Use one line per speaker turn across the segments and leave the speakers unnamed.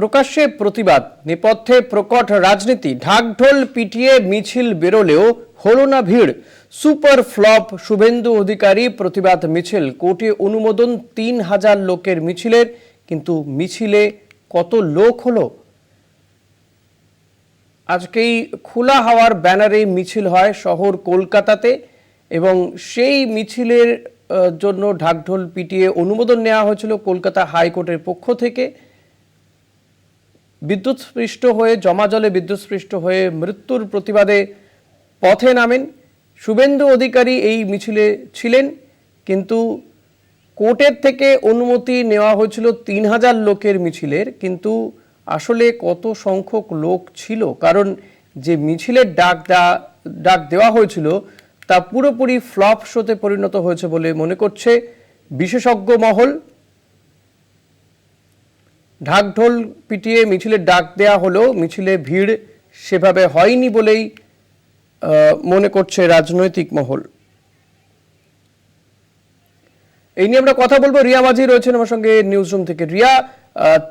প্রকাশ্যে প্রতিবাদ, নেপথ্যে প্রকট রাজনীতি, ঢাকঢোল পিটিয়ে মিছিল বেরোলেও হলো না ভিড়। সুপার ফ্লপ শুভেন্দু অধিকারী প্রতিবাদ মিছিল কোটি অনুমোদন তিন হাজার লোকের মিছিলের, কিন্তু মিছিলে কত লোক হলো? আজকেই খোলা হাওয়ার ব্যানারে মিছিল হয় শহর কলকাতাতে এবং সেই মিছিলের জন্য ঢাকঢোল পিটিয়ে অনুমোদন নেওয়া হয়েছিল কলকাতা হাইকোর্টের পক্ষ থেকে। বিদ্যুৎস্পৃষ্ট হয়ে, জমা জমাজলে বিদ্যুৎস্পৃষ্ট হয়ে মৃত্যুর প্রতিবাদে পথে নামেন। শুভেন্দু অধিকারী এই মিছিলে ছিলেন, কিন্তু কোর্টের থেকে অনুমতি নেওয়া হয়েছিল তিন হাজার লোকের মিছিলের, কিন্তু আসলে কত সংখ্যক লোক ছিল? কারণ যে মিছিলের ডাক ডাক দেওয়া হয়েছিল, তা পুরোপুরি ফ্লপ শোতে পরিণত হয়েছে বলে মনে করছে বিশেষজ্ঞ মহল। ঢাকঢোল পিটিয়ে মিছিলের ডাক দেয়া হলেও মিছিলে ভিড় সেভাবে হয়নি বলেই মনে করছে রাজনৈতিক মহল। এই নিয়ে আমরা কথা বলব। রিয়া মাঝি রয়েছেন আমার সঙ্গে নিউজ রুম থেকে। রিয়া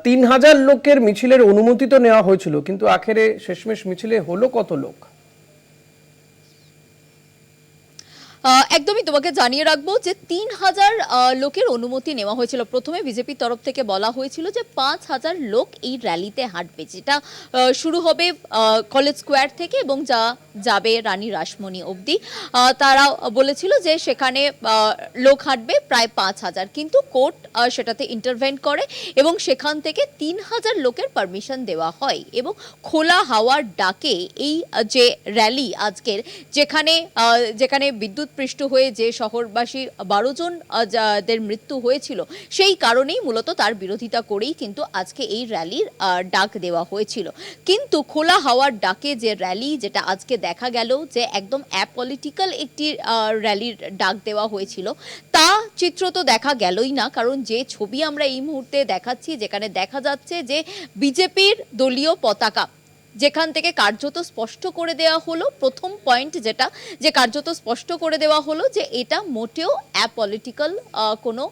তিন হাজার লোকের মিছিলের অনুমতি তো নেওয়া হয়েছিল, কিন্তু আখেরে শেষমেশ মিছিলে হলো কত লোক?
একদমই তোমাকে জানিয়ে রাখব যে তিন হাজার লোকের অনুমতি নেওয়া হয়েছিল। প্রথমে বিজেপির তরফ থেকে বলা হয়েছিল যে পাঁচ হাজার লোক এই র্যালিতে হাঁটবে, যেটা শুরু হবে কলেজ স্কোয়ার থেকে এবং যা যাবে রানী রাসমণি অবধি। তারা বলেছিল যে সেখানে লোক হাঁটবে প্রায় পাঁচ হাজার, কিন্তু কোর্ট সেটাতে ইন্টারভেন্ট করে এবং সেখান থেকে তিন হাজার লোকের পারমিশন দেওয়া হয় এবং খোলা হাওয়ার ডাকে এই যে র্যালি আজকের, যেখানে যেখানে বিদ্যুৎ পৃষ্ঠ হয়ে যে শহরবাসী বারো জন যাদের মৃত্যু হয়েছিল, সেই কারণেই মূলত তার বিরোধিতা করেই কিন্তু আজকে এই র্যালির ডাক দেওয়া হয়েছিল। কিন্তু খোলা হাওয়ার ডাকে যে র্যালি, যেটা আজকে দেখা গেল যে একদম অ্যাপলিটিক্যাল একটি র্যালির ডাক দেওয়া হয়েছিল, তা চিত্র তো দেখা গেলই না। কারণ যে ছবি আমরা এই মুহূর্তে দেখাচ্ছি, যেখানে দেখা যাচ্ছে যে বিজেপির দলীয় পতাকা যেখান থেকে কার্যত স্পষ্ট করে দেওয়া হলো, প্রথম পয়েন্ট যেটা, যে কার্যত স্পষ্ট করে দেওয়া হলো যে এটা মোটেও অ্যাপলিটিক্যাল কোনো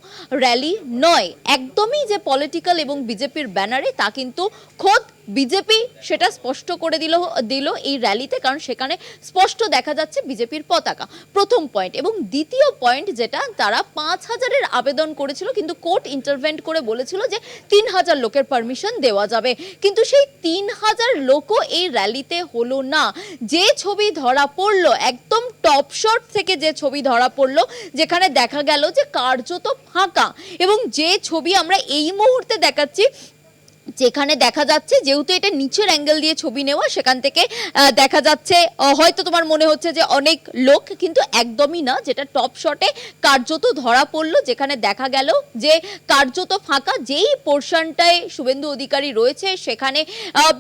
র্যালি নয়। একদমই যে পলিটিক্যাল এবং বিজেপির ব্যানারে তা কিন্তু খোদ বিজেপি সেটা স্পষ্ট করে দিল দিল এই র্যালিতে, কারণ সেখানে স্পষ্ট দেখা যাচ্ছে বিজেপির পতাকা। প্রথম পয়েন্ট এবং দ্বিতীয় পয়েন্ট যেটা, তারা পাঁচ হাজারের আবেদন করেছিল, কিন্তু কোর্ট ইন্টারভেন্ট করে বলেছিল যে তিন হাজার লোকের পারমিশন দেওয়া যাবে। কিন্তু সেই তিন হাজার লোকও এই র্যালিতে হলো না। যে ছবি ধরা পড়ল, একদম টপ শট থেকে যে ছবি ধরা পড়ল, যেখানে দেখা গেল যে কার্যত ফাঁকা। এবং যে ছবি আমরা এই মুহূর্তে দেখাচ্ছি যেখানে দেখা যাচ্ছে, যেহেতু এটা নিচের অ্যাঙ্গেল দিয়ে ছবি নেওয়া, সেখান থেকে দেখা যাচ্ছে হয়তো তোমার মনে হচ্ছে যে অনেক লোক, কিন্তু একদমই না। যেটা টপ শটে কার্যত ধরা পড়ল, যেখানে দেখা গেল যে কার্যত ফাঁকা, যেই পোর্শনটায় শুভেন্দু অধিকারী রয়েছে, সেখানে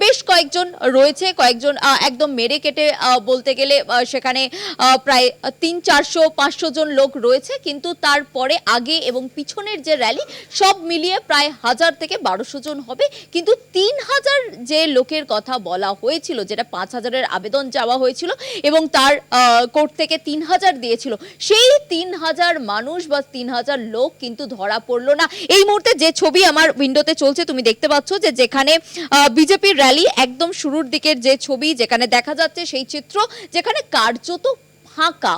বেশ কয়েকজন রয়েছে, কয়েকজন একদম মেরে কেটে বলতে গেলে সেখানে প্রায় তিন, চারশো, পাঁচশো জন লোক রয়েছে, কিন্তু তারপরে আগে এবং পিছনের যে র্যালি সব মিলিয়ে প্রায় হাজার থেকে বারোশো জন হবে। কিন্তু তিন হাজার যে লোকের কথা বলা হয়েছিল, যেটা পাঁচ হাজারের আবেদন চাওয়া হয়েছিল এবং তার কোর্ট থেকে তিন হাজার দিয়েছিল, সেই তিন হাজার মানুষ বা তিন হাজার লোক কিন্তু ধরা পড়ল না। এই মুহূর্তে যে ছবি আমার উইন্ডোতে চলছে, তুমি দেখতে পাচ্ছ যে যেখানে বিজেপির র্যালি একদম শুরুর দিকের যে ছবি যেখানে দেখা যাচ্ছে সেই চিত্র, যেখানে কার্যত ফাঁকা।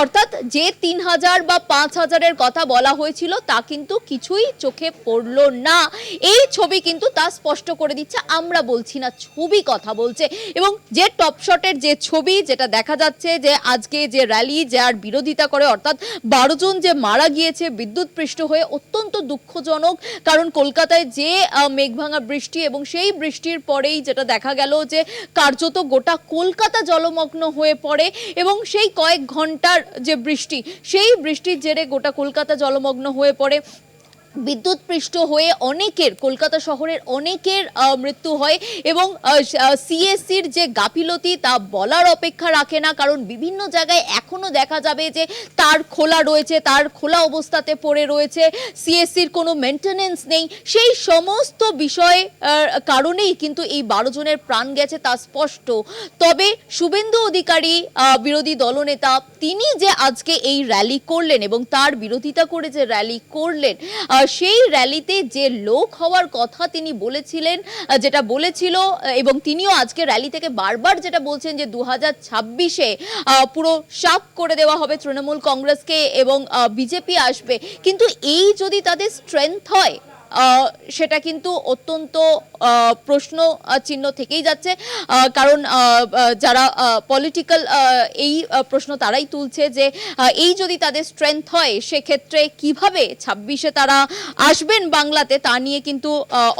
অর্থাৎ যে তিন হাজার বা পাঁচ হাজারের কথা বলা হয়েছিল, তা কিন্তু কিছুই চোখে পড়ল না। এই ছবি কিন্তু তা স্পষ্ট করে দিচ্ছে, আমরা বলছি না, ছবি কথা বলছে। এবং যে টপ শটের যে ছবি, যেটা দেখা যাচ্ছে যে আজকে যে র্যালি যার বিরোধিতা করে, অর্থাৎ বারো জন যে মারা গিয়েছে, বিদ্যুৎ পৃষ্ঠ হয়ে অত্যন্ত দুঃখজনক। কারণ কলকাতায় যে মেঘভাঙা বৃষ্টি এবং সেই বৃষ্টির পরেই যেটা দেখা গেল যে কার্যত গোটা কলকাতা জলমগ্ন হয়ে পড়ে এবং সেই কয়েক ঘণ্টার যে বৃষ্টি সেই বৃষ্টির জেরে গোটা কলকাতা জলমগ্ন হয়ে পড়ে। বিদ্যুৎ পৃষ্ঠ হয়ে অনেকের, কলকাতা শহরের অনেকের মৃত্যু হয় এবং সিএসসির যে গাফিলতি তা বলার অপেক্ষা রাখে না, কারণ বিভিন্ন জায়গায় এখনও দেখা যাবে যে তার খোলা রয়েছে, তার খোলা অবস্থাতে পড়ে রয়েছে সিএসসির কোনো মেনটেনেন্স নেই। সেই সমস্ত বিষয় কারণেই কিন্তু এই বারো জনের প্রাণ গেছে তা স্পষ্ট। তবে শুভেন্দু অধিকারী বিরোধী দলনেতা, তিনি যে আজকে এই র্যালি করলেন এবং তার বিরোধিতা করে যে র্যালি করলেন সেই র্যালিতে যে লোক হওয়ার কথা তিনি বলেছিলেন যেটা বলেছিল এবং তিনিও আজকে র্যালি থেকে বারবার যেটা বলছেন যে দু হাজার ছাব্বিশে পুরো সাপ করে দেওয়া হবে তৃণমূল কংগ্রেসকে এবং বিজেপি আসবে। কিন্তু এই যদি তাদের স্ট্রেংথ হয় সেটা কিন্তু অত্যন্ত প্রশ্ন চিহ্ন থেকেই যাচ্ছে কারণ যারা পলিটিক্যাল এই প্রশ্ন তারাই তুলছে যে এই যদি তাদের স্ট্রেংথ হয় সেক্ষেত্রে কীভাবে ছাব্বিশে তারা আসবেন বাংলাতে তা নিয়ে কিন্তু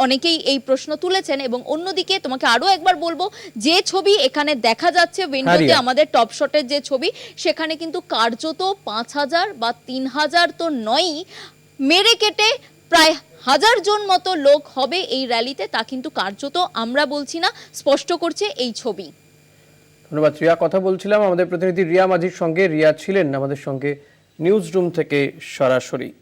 অনেকেই এই প্রশ্ন তুলেছেন এবং অন্যদিকে তোমাকে আরও একবার বলব যে ছবি এখানে দেখা যাচ্ছে উইন্ডোতে। আমাদের টপ শটের যে ছবি সেখানে কিন্তু কার্যত পাঁচ হাজার বা তিন হাজার তো নয়ই মেরে কেটে প্রায় হাজার জন মতো লোক হবে এই র্যালিতে, তা কিন্তু কার্যত আমরা বলছি না, স্পষ্ট করছে এই ছবি।
ধন্যবাদ, রিয়া। কথা বলছিলাম আমাদের প্রতিনিধি রিয়া মাঝির সঙ্গে। রিয়া ছিলেন আমাদের সঙ্গে নিউজ রুম থেকে সরাসরি।